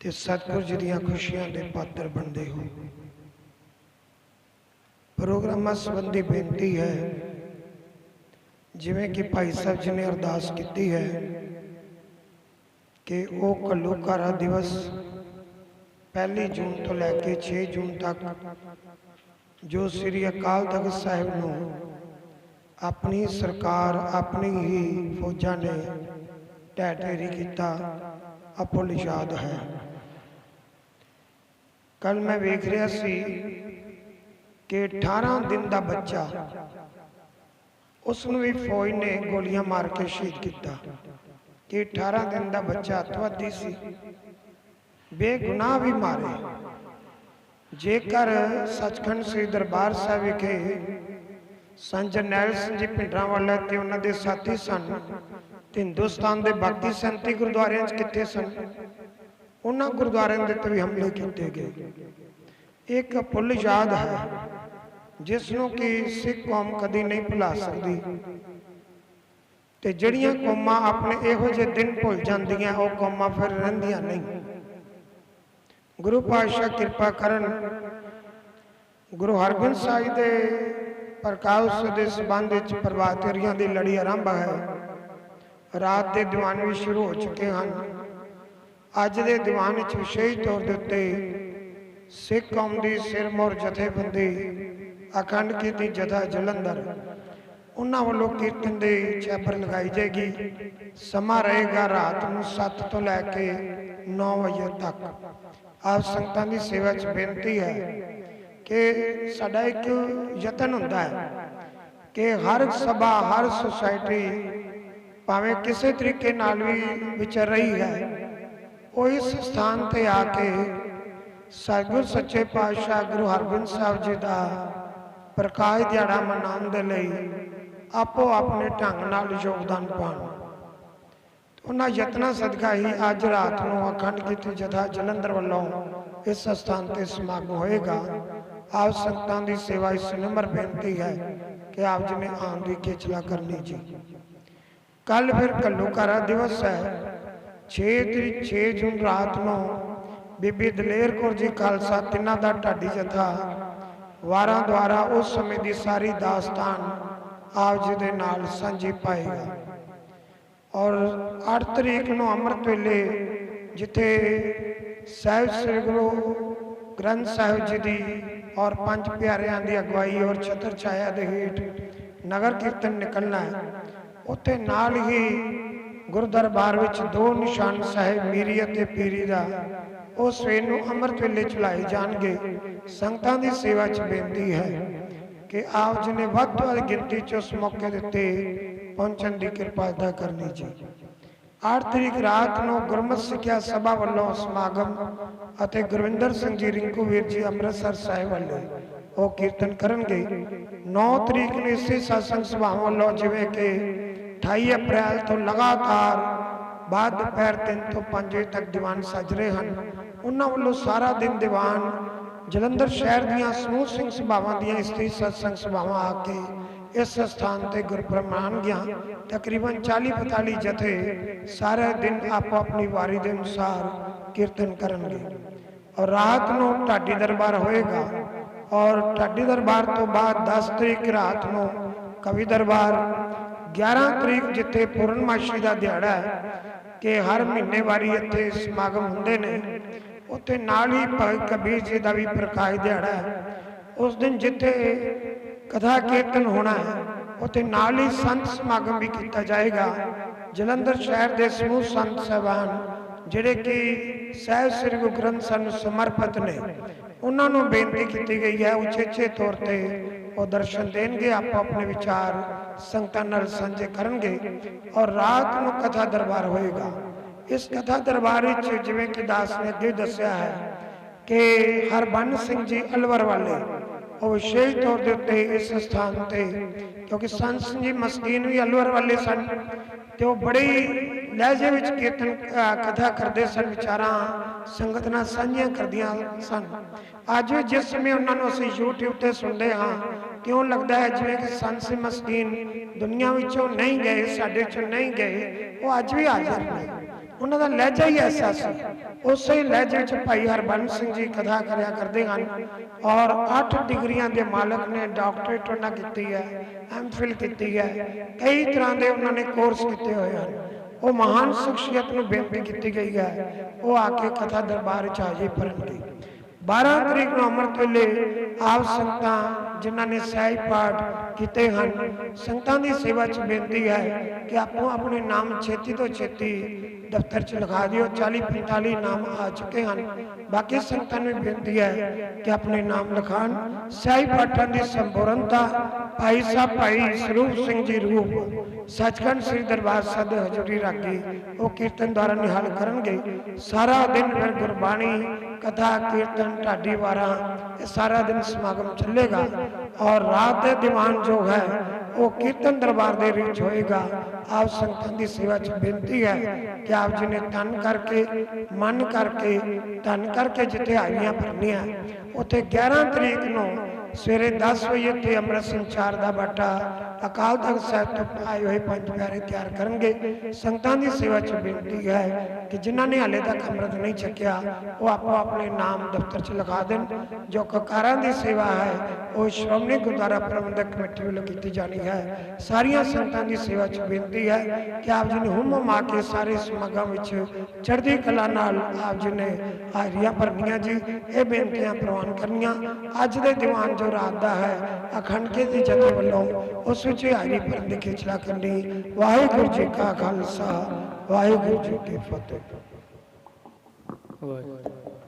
ਤੇ ਸਤਿਗੁਰ ਜੀ ਦੀਆਂ ਖੁਸ਼ੀਆਂ ਦੇ ਪਾਤਰ ਬਣਦੇ ਹੋ। ਪ੍ਰੋਗਰਾਮਾਂ ਸੰਬੰਧੀ ਬੇਨਤੀ ਹੈ, ਜਿਵੇਂ ਕਿ ਭਾਈ ਸਾਹਿਬ ਜੀ ਨੇ ਅਰਦਾਸ ਕੀਤੀ ਹੈ ਕਿ ਉਹ ਘੱਲੂਘਾਰਾ ਦਿਵਸ ਪਹਿਲੀ ਜੂਨ ਤੋਂ ਲੈ ਕੇ 6 ਜੂਨ ਤੱਕ ਜੋ ਸ੍ਰੀ ਅਕਾਲ ਤਖਤ ਸਾਹਿਬ ਨੂੰ ਆਪਣੀ ਸਰਕਾਰ, ਆਪਣੀ ਹੀ ਫੌਜਾਂ ਨੇ ਢਹਿ ਢੇਰੀ ਕੀਤਾ, ਅਪੁੱਲ ਯਾਦ ਹੈ। ਕੱਲ ਮੈਂ ਵੇਖ ਰਿਹਾ ਸੀ ਕਿ 18 ਦਿਨ ਦਾ ਬੱਚਾ ਉਸ ਨੂੰ ਵੀ ਫੌਜ ਨੇ ਗੋਲੀਆਂ ਮਾਰ ਕੇ ਸ਼ਹੀਦ ਕੀਤਾ ਕਿ 18 ਦਿਨ ਦਾ ਬੱਚਾ ਅਤਵਾਦੀ ਸੀ। ਬੇਗੁਨਾਹ ਵੀ ਮਾਰੇ। ਜੇਕਰ ਸੱਚਖੰਡ ਸ੍ਰੀ ਦਰਬਾਰ ਸਾਹਿਬ ਵਿਖੇ ਸੰਤ ਜਰਨੈਲ ਸਿੰਘ ਜੀ ਭਿੰਡਰਾਂ ਵਾਲਾ ਤੇ ਉਹਨਾਂ ਦੇ ਸਾਥੀ ਸਨ ਤੇ ਹਿੰਦੁਸਤਾਨ ਦੇ ਬਾਕੀ 37 ਗੁਰਦੁਆਰਿਆਂ 'ਚ ਕਿੱਥੇ ਸਨ? ਉਹਨਾਂ ਗੁਰਦੁਆਰਿਆਂ ਦੇ ਉੱਤੇ ਵੀ ਹਮਲੇ ਕੀਤੇ ਗਏ। ਇੱਕ ਪੁੱਲ ਯਾਦ ਹੈ ਜਿਸ ਨੂੰ ਕਿ ਸਿੱਖ ਕੌਮ ਕਦੀ ਨਹੀਂ ਭੁਲਾ ਸਕਦੀ। ਤੇ ਜਿਹੜੀਆਂ ਕੌਮਾਂ ਆਪਣੇ ਇਹੋ ਜਿਹੇ ਦਿਨ ਭੁੱਲ ਜਾਂਦੀਆਂ, ਉਹ ਕੌਮਾਂ ਫਿਰ ਰਹਿੰਦੀਆਂ ਨਹੀਂ। ਗੁਰੂ ਪਾਤਸ਼ਾਹ ਕਿਰਪਾ ਕਰਨ, ਗੁਰੂ ਹਰਗੋਬਿੰਦ ਸਾਹਿਬ ਦੇ ਪ੍ਰਕਾਸ਼ ਦੇ ਸੰਬੰਧ ਵਿੱਚ ਪ੍ਰਭਾਤਰੀਆਂ ਦੀ ਲੜੀ ਆਰੰਭ ਹੈ। ਰਾਤ ਦੇ ਦੀਵਾਨ ਵੀ ਸ਼ੁਰੂ ਹੋ ਚੁੱਕੇ ਹਨ। ਅੱਜ ਦੇ ਦੀਵਾਨ ਵਿੱਚ ਵਿਸ਼ੇਸ਼ ਤੌਰ ਦੇ ਉੱਤੇ ਸਿੱਖ ਕੌਮ ਦੀ ਸਿਰਮੌਰ ਜਥੇਬੰਦੀ, ਅਖੰਡ ਕੀਤੀ ਜਥਾ ਜਲੰਧਰ, ਉਹਨਾਂ ਵੱਲੋਂ ਕੀਰਤਨ ਦੇ ਚੈਪਰ ਲਗਾਈ ਜਾਏਗੀ। ਸਮਾਂ ਰਹੇਗਾ ਰਾਤ ਨੂੰ 7 ਤੋਂ ਲੈ ਕੇ 9 ਵਜੇ ਤੱਕ। ਆਪ ਸੰਗਤਾਂ ਦੀ ਸੇਵਾ 'ਚ ਬੇਨਤੀ ਹੈ ਕਿ ਸਾਡਾ ਇੱਕ ਯਤਨ ਹੁੰਦਾ ਹੈ ਕਿ ਹਰ ਸਭਾ, ਹਰ ਸੁਸਾਇਟੀ ਭਾਵੇਂ ਕਿਸੇ ਤਰੀਕੇ ਨਾਲ ਵੀ ਵਿਚਰ ਰਹੀ ਹੈ ਉਹ ਇਸ ਸਥਾਨ ਤੇ ਆ ਕੇ ਸਤਿਗੁਰ ਸੱਚੇ ਪਾਤਸ਼ਾਹ ਗੁਰੂ ਹਰਗੋਬਿੰਦ ਸਾਹਿਬ ਜੀ ਦਾ ਪ੍ਰਕਾਸ਼ ਦਿਹਾੜਾ ਮਨਾਉਣ ਦੇ ਲਈ ਆਪੋ ਆਪਣੇ ਢੰਗ ਨਾਲ ਯੋਗਦਾਨ ਪਾਉਣ। ਉਹਨਾਂ ਯਤਨਾਂ ਸਦਕਾ ਹੀ ਅੱਜ ਰਾਤ ਨੂੰ ਅਖੰਡ ਕੀਤੀ ਜਥਾ ਜਲੰਧਰ ਵੱਲੋਂ ਇਸ ਸਥਾਨ ਤੇ ਸਮਾਗਮ ਹੋਏਗਾ। ਆਪ ਸੰਗਤਾਂ ਦੀ ਸੇਵਾ ਇਸ ਨੰਬਰ ਬੇਨਤੀ ਹੈ ਕਿ ਆਪ ਜੀ ਨੇ ਆਉਣ ਦੀ ਖੇਚਲਾ ਕਰਨੀ ਜੀ। ਕੱਲ ਫਿਰ ਘੱਲੂਘਾਰਾ ਦਿਵਸ ਹੈ। 6 ਤਰੀਕ 6 ਜੂਨ ਰਾਤ ਨੂੰ ਬੀਬੀ ਦਲੇਰ ਕੌਰ ਜੀ ਖਾਲਸਾ, ਤਿੰਨਾਂ ਦਾ ਢਾਡੀ ਜਥਾ, ਵਾਰਾਂ ਦੁਆਰਾ ਉਸ ਸਮੇਂ ਦੀ ਸਾਰੀ ਦਾਸਤਾਨ ਆਪ ਜੀ ਦੇ ਨਾਲ ਸਾਂਝੀ ਪਾਏਗਾ ਔਰ 8 ਤਰੀਕ ਨੂੰ ਅੰਮ੍ਰਿਤ ਵੇਲੇ ਜਿੱਥੇ ਸਾਹਿਬ ਸ੍ਰੀ ਗੁਰੂ ਗ੍ਰੰਥ ਸਾਹਿਬ ਜੀ ਦੀ ਔਰ ਪੰਜ ਪਿਆਰਿਆਂ ਦੀ ਅਗਵਾਈ ਔਰ ਛਤਰ ਛਾਇਆ ਦੇ ਹੇਠ ਨਗਰ ਕੀਰਤਨ ਨਿਕਲਣਾ ਹੈ, ਉੱਥੇ ਨਾਲ ਹੀ ਗੁਰਦਰਬਾਰ ਵਿੱਚ ਦੋ ਨਿਸ਼ਾਨ ਸਾਹਿਬ ਮੀਰੀ ਅਤੇ ਪੀਰੀ ਦਾ, ਉਹ ਸਵੇਰ ਨੂੰ ਅੰਮ੍ਰਿਤ ਵੇਲੇ ਚਲਾਏ ਜਾਣਗੇ। ਸੰਗਤਾਂ ਦੀ ਸੇਵਾ 'ਚ ਬੇਨਤੀ ਹੈ ਕਿ ਆਪ ਜੀ ਨੇ ਵੱਧ ਤੋਂ ਵੱਧ ਗਿਣਤੀ 'ਚ ਉਸ ਮੌਕੇ ਦੇ ਉੱਤੇ ਪਹੁੰਚਣ ਦੀ ਕਿਰਪਾਲਤਾ ਕਰਨੀ ਜੀ। 8 ਤਰੀਕ ਰਾਤ ਨੂੰ ਗੁਰਮਤਿ ਸਿੱਖਿਆ ਸਭਾ ਵੱਲੋਂ ਸਮਾਗਮ ਅਤੇ ਗੁਰਵਿੰਦਰ ਸਿੰਘ ਜੀ, ਰਿੰਕੂ ਵੀਰ ਜੀ ਅੰਮ੍ਰਿਤਸਰ ਸਾਹਿਬ ਵੱਲੋਂ ਉਹ ਕੀਰਤਨ ਕਰਨਗੇ। 9 ਤਰੀਕ ਨੂੰ ਇਸੇ satsang ਸਭਾਵਾਂ ਵੱਲੋਂ ਜਿਵੇਂ ਕਿ 28 ਅਪ੍ਰੈਲ ਤੋਂ ਲਗਾਤਾਰ ਬਾਅਦ ਦੁਪਹਿਰ 3 ਤੋਂ 5 ਵਜੇ ਤੱਕ ਦੀਵਾਨ ਸੱਜ ਰਹੇ ਹਨ। ਉਹਨਾਂ ਵੱਲੋਂ ਸਾਰਾ ਦਿਨ ਦੀਵਾਨ ਜਲੰਧਰ ਸ਼ਹਿਰ ਦੀਆਂ ਸਮੂਹ ਸਿੰਘ ਸਭਾਵਾਂ ਦੀਆਂ ਇਸਤਰੀ ਸਤਸੰਗ ਸਭਾਵਾਂ ਆ ਕੇ ਇਸ ਸਥਾਨ ਤੇ ਗੁਰਪੁਰਬ ਮਨਾਉਣਗੀਆਂ। ਤਕਰੀਬਨ 40 45 ਜਥੇ ਸਾਰੇ ਦਿਨ ਆਪੋ ਆਪਣੀ ਵਾਰੀ ਦੇ ਅਨੁਸਾਰ ਕੀਰਤਨ ਕਰਨਗੇ। ਔਰ ਰਾਤ ਨੂੰ ਢਾਡੀ ਦਰਬਾਰ ਹੋਏਗਾ ਔਰ ਢਾਡੀ ਦਰਬਾਰ ਤੋਂ ਬਾਅਦ 10 ਤਰੀਕ ਰਾਤ ਨੂੰ ਕਵੀ ਦਰਬਾਰ 11 ਤਰੀਕ ਜਿੱਥੇ ਪੂਰਨਮਾਸ਼ੀ ਦਾ ਦਿਹਾੜਾ ਹੈ, ਕਿ ਹਰ ਮਹੀਨੇ ਵਾਰੀ ਇੱਥੇ ਸਮਾਗਮ ਹੁੰਦੇ ਨੇ, ਉੱਥੇ ਨਾਲ ਹੀ ਭਗਤ ਕਬੀਰ ਜੀ ਦਾ ਵੀ ਪ੍ਰਕਾਸ਼ ਦਿਹਾੜਾ ਹੈ। ਉਸ ਦਿਨ ਜਿੱਥੇ ਕਥਾ ਕੀਰਤਨ ਹੋਣਾ ਹੈ, ਉੱਥੇ ਨਾਲ ਹੀ ਸੰਤ ਸਮਾਗਮ ਵੀ ਕੀਤਾ ਜਾਏਗਾ। ਜਲੰਧਰ ਸ਼ਹਿਰ ਦੇ ਸਮੂਹ ਸੰਤ ਸਹਿਬਾਨ, ਜਿਹੜੇ ਕਿ ਸਹਿਬ ਸ੍ਰੀ ਗੁਰੂ ਗ੍ਰੰਥ ਸਾਹਿਬ ਨੂੰ ਸਮਰਪਿਤ ਨੇ, ਉਹਨਾਂ ਨੂੰ ਬੇਨਤੀ ਕੀਤੀ ਗਈ ਹੈ, ਉਚੇਚੇ ਤੌਰ ਤੇ ਉਹ ਦਰਸ਼ਨ ਦੇਣਗੇ, ਆਪੋ ਆਪਣੇ ਵਿਚਾਰ ਸੰਗਤਾਂ ਨਾਲ ਸਾਂਝੇ ਕਰਨਗੇ ਔਰ ਰਾਤ ਨੂੰ ਕਥਾ ਦਰਬਾਰ ਹੋਏਗਾ। ਇਸ ਕਥਾ ਦਰਬਾਰ ਵਿੱਚ ਜਿਵੇਂ ਕਿ ਦਾਸ ਨੇ ਅੱਗੇ ਦੱਸਿਆ ਹੈ ਕਿ ਹਰਬੰਨ ਸਿੰਘ ਜੀ ਅਲਵਰ ਵਾਲੇ, ਉਹ ਵਿਸ਼ੇਸ਼ ਤੌਰ ਦੇ ਉੱਤੇ ਇਸ ਸਥਾਨ ਤੇ, ਕਿਉਂਕਿ ਸੰਤ ਸਿੰਘ ਜੀ ਮਸਕੀਨ ਵੀ ਅਲਵਰ ਵਾਲੇ ਸਨ ਤੇ ਉਹ ਬੜੇ ਲਹਿਜੇ ਵਿੱਚ ਕੀਰਤਨ ਕਥਾ ਕਰਦੇ ਸਨ, ਵਿਚਾਰਾਂ ਸੰਗਤ ਨਾਲ ਸਾਂਝੀਆਂ ਕਰਦੀਆਂ ਸਨ। ਅੱਜ ਵੀ ਜਿਸ ਸਮੇਂ ਉਹਨਾਂ ਨੂੰ ਅਸੀਂ YouTube ਤੇ ਸੁਣਦੇ ਹਾਂ ਕਿਉਂ ਲੱਗਦਾ ਹੈ ਜਿਵੇਂ ਕਿ ਸੰਤ ਸਿੰਘ ਮਸਕੀਨ, ਦੁਨੀਆ ਵਿੱਚੋਂ ਨਹੀਂ ਗਏ, ਸਾਡੇ ਚੋਂ ਨਹੀਂ ਗਏ, ਉਹ ਅੱਜ ਵੀ ਹਾਜ਼ਰ ਨੇ। ਉਹਨਾਂ ਦਾ ਲਹਿਜਾ ਹੀ ਐਸਾ ਸੀ। ਉਸੇ ਲਹਿਜੇ ਵਿੱਚ ਭਾਈ ਹਰਬੰਸ ਸਿੰਘ ਜੀ ਕਥਾ ਕਰਿਆ ਕਰਦੇ ਹਨ ਔਰ 8 ਡਿਗਰੀਆਂ ਦੇ ਮਾਲਕ ਨੇ ਡਾਕਟਰੇਟ ਉਹਨਾਂ ਕੀਤੀ ਹੈ ਐਮਫਿਲ ਕੀਤੀ ਹੈ। ਕਈ ਤਰ੍ਹਾਂ ਦੇ ਉਹਨਾਂ ਨੇ ਕੋਰਸ ਕੀਤੇ ਹੋਏ ਹਨ। ਉਹ ਮਹਾਨ ਸ਼ਖਸੀਅਤ ਨੂੰ ਬੇਨਤੀ ਕੀਤੀ ਗਈ ਹੈ। ਉਹ ਆ ਕੇ ਕਥਾ ਦਰਬਾਰ ਵਿੱਚ ਹਾਜ਼ਰੀ ਭਰਨਗੇ 12 ਤਰੀਕ ਨੂੰ ਅੰਮ੍ਰਿਤ ਵੇਲੇ ਆਪ ਸੰਗਤਾਂ, ਜਿਨ੍ਹਾਂ ਨੇ ਸਹਿਜ ਪਾਠ ਕੀਤੇ ਹਨ। ਸੰਗਤਾਂ ਦੀ ਸੇਵਾ 'ਚ ਬੇਨਤੀ ਹੈ ਕਿ ਆਪੋ ਆਪਣੇ ਨਾਮ ਛੇਤੀ ਤੋਂ ਛੇਤੀ ਦਫ਼ਤਰ 'ਚ ਲਿਖਾ ਦਿਓ। 40 45 ਨਾਮ ਆ ਚੁੱਕੇ ਹਨ। ਬਾਕੀ ਸੰਗਤਾਂ ਨੂੰ ਬੇਨਤੀ ਹੈ ਕਿ ਆਪਣੇ ਨਾਮ ਲਿਖਾਣ। ਸਹਿਜ ਪਾਠਾਂ ਦੀ ਸੰਪੂਰਨਤਾ ਭਾਈ ਸਾਹਿਬ, ਭਾਈ ਸਰੂਪ ਸਿੰਘ ਜੀ ਰੂਪ ਸੱਚਖੰਡ ਸ੍ਰੀ ਦਰਬਾਰ ਸਾਹਿਬ ਦੇ ਹਜ਼ੂਰੀ ਰਾਗੀ ਉਹ ਕੀਰਤਨ ਦੁਆਰਾ ਨਿਹਾਲ ਕਰਨਗੇ। ਸਾਰਾ ਦਿਨ ਫਿਰ ਗੁਰਬਾਣੀ, ਕਥਾ, ਕੀਰਤਨ, ਢਾਡੀ ਵਾਰਾਂ ਇਹ ਸਾਰਾ ਦਿਨ ਸਮਾਗਮ ਚੱਲੇਗਾ। ਔਰ ਰਾਤ ਦੇ ਦੀਵਾਨ ਜੋ ਹੈ, ਉਹ ਕੀਰਤਨ ਦਰਬਾਰ ਦੇ ਵਿੱਚ ਹੋਏਗਾ। ਆਪ ਸੰਗਤਾਂ ਦੀ ਸੇਵਾ 'ਚ ਬੇਨਤੀ ਹੈ ਕਿ ਆਪ ਜੀ ਨੇ ਤਨ ਕਰਕੇ, ਮਨ ਕਰਕੇ ਤਨ ਕਰਕੇ ਜਿੱਥੇ ਹਾਜ਼ਰੀਆਂ ਭਰਨੀਆਂ, ਉੱਥੇ 11 ਤਰੀਕ ਨੂੰ ਸਵੇਰੇ 10 ਵਜੇ ਤੇ ਅੰਮ੍ਰਿਤ ਸੰਚਾਰ ਦਾ ਬਾਟਾ ਅਕਾਲ ਤਖਤ ਸਾਹਿਬ ਤੋਂ ਆਏ ਹੋਏ ਪੰਜ ਪਿਆਰੇ ਤਿਆਰ ਕਰਨਗੇ। ਸੰਗਤਾਂ ਦੀ ਸੇਵਾ 'ਚ ਬੇਨਤੀ ਹੈ ਕਿ ਜਿਨ੍ਹਾਂ ਨੇ ਹਾਲੇ ਤੱਕ ਅੰਮ੍ਰਿਤ ਨਹੀਂ ਛਕਿਆ, ਉਹ ਆਪੋ ਆਪਣੇ ਨਾਮ ਦਫ਼ਤਰ 'ਚ ਲਿਖਾ ਦੇਣ। ਜੋ ਕਕਾਰਾਂ ਦੀ ਸੇਵਾ ਹੈ, ਉਹ ਸ਼੍ਰੋਮਣੀ ਗੁਰਦੁਆਰਾ ਪ੍ਰਬੰਧਕ ਕਮੇਟੀ ਵੱਲੋਂ ਕੀਤੀ ਜਾਣੀ ਹੈ। ਸਾਰੀਆਂ ਸੰਗਤਾਂ ਦੀ ਸੇਵਾ 'ਚ ਬੇਨਤੀ ਹੈ ਕਿ ਆਪ ਜੀ ਨੇ ਹੁਮ ਮਾ ਕੇ ਸਾਰੇ ਸਮਾਗਮ ਵਿੱਚ ਚੜ੍ਹਦੀ ਕਲਾ ਨਾਲ ਆਪ ਜੀ ਨੇ ਹਾਜ਼ਰੀਆਂ ਭਰਨੀਆਂ ਜੀ। ਇਹ ਬੇਨਤੀਆਂ ਪ੍ਰਵਾਨ ਕਰਨੀਆਂ। ਅੱਜ ਦੇ ਦੀਵਾਨ ਜੋ ਰਾਤ ਦਾ ਹੈ ਅਖੰਡ ਕੇ ਦੀ ਜਥੇ ਵੱਲੋਂ ਉਸ ਵਿੱਚ ਹਾਜ਼ਰੀ ਭਰਨ ਦੀ ਖੇਚਲਾ ਕਰਨੀ ਵਾਹਿਗੁਰੂ ਜੀ ਕਾ ਖਾਲਸਾ ਵਾਹਿਗੁਰੂ ਜੀ ਕੀ ਫਤਿਹ ਵਾਹਿਗੁਰੂ